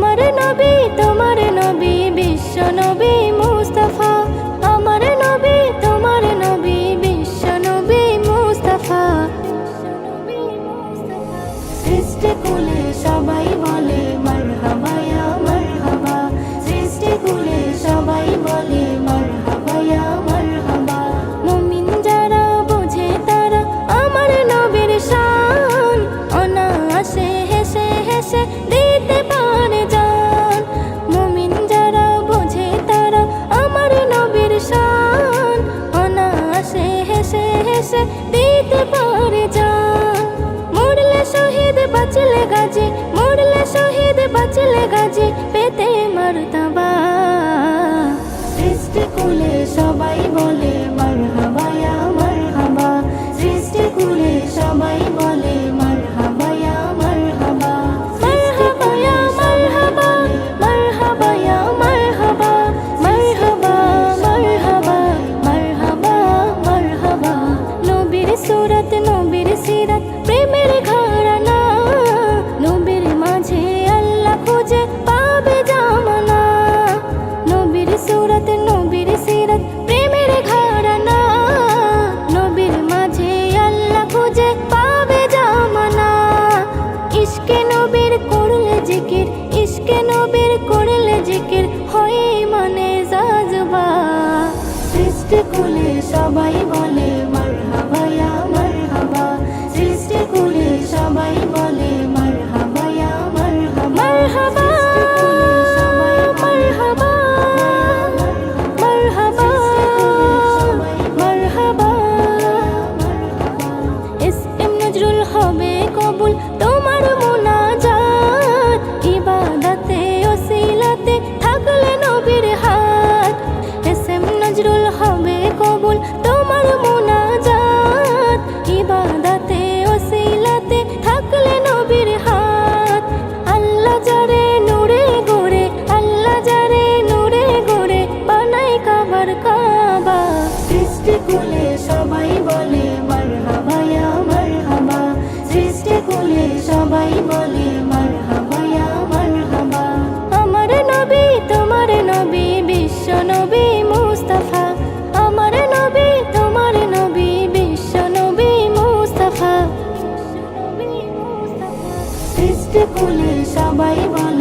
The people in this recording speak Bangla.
আমার নবী তোমার নবী বিশ্ব নবী এসে দিতে পারে যা। মরলে শহীদ বাঁচলে গাজে, মরলে শহীদ বাঁচলে গাজে, পেতে মারতাবা। সৃষ্টি কুলে সবাই বলে মিষ্টি কুলে সবাই বলে কুলে সবাই বলে